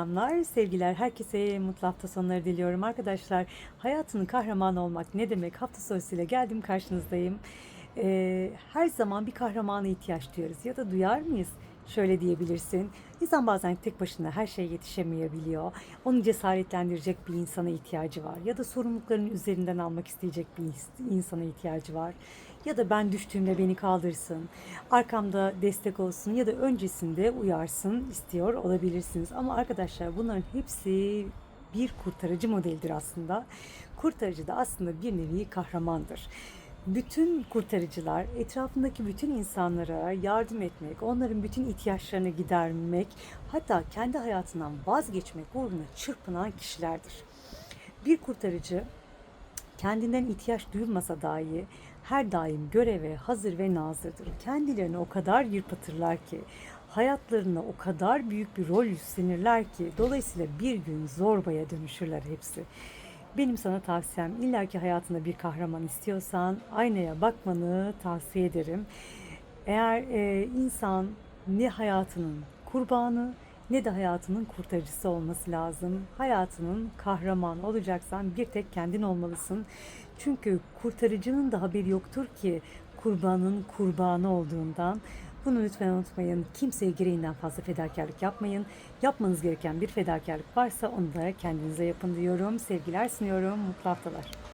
Selamlar, sevgiler. Herkese mutlu hafta sonları diliyorum. Arkadaşlar, hayatının kahramanı olmak ne demek? Hafta sonrasıyla geldim karşınızdayım. Ee, her zaman bir kahramana ihtiyaç duyuyoruz ya da duyar mıyız? Şöyle diyebilirsin. İnsan bazen tek başına her şeye yetişemeyebiliyor. Onu cesaretlendirecek bir insana ihtiyacı var. Ya da sorumluluklarını üzerinden almak isteyecek bir ins- insana ihtiyacı var. Ya da ben düştüğümde beni kaldırsın, arkamda destek olsun ya da öncesinde uyarsın istiyor olabilirsiniz. Ama arkadaşlar bunların hepsi bir kurtarıcı modelidir aslında. Kurtarıcı da aslında bir nevi kahramandır. Bütün kurtarıcılar etrafındaki bütün insanlara yardım etmek, onların bütün ihtiyaçlarını gidermek, hatta kendi hayatından vazgeçmek uğruna çırpınan kişilerdir. Bir kurtarıcı kendinden ihtiyaç duyulmasa dahi her daim göreve hazır ve nazırdır. Kendilerini o kadar yırpatırlar ki, hayatlarına o kadar büyük bir rol üstlenirler ki, dolayısıyla bir gün zorbaya dönüşürler hepsi. Benim sana tavsiyem illaki hayatında bir kahraman istiyorsan aynaya bakmanı tavsiye ederim. Eğer e, insan ne hayatının kurbanı ne de hayatının kurtarıcısı olması lazım. Hayatının kahramanı olacaksan bir tek kendin olmalısın. Çünkü kurtarıcının da haberi yoktur ki kurbanın kurbanı olduğundan. Bunu lütfen unutmayın. Kimseye gereğinden fazla fedakarlık yapmayın. Yapmanız gereken bir fedakarlık varsa onu da kendinize yapın diyorum. Sevgiler sunuyorum. Mutlu haftalar.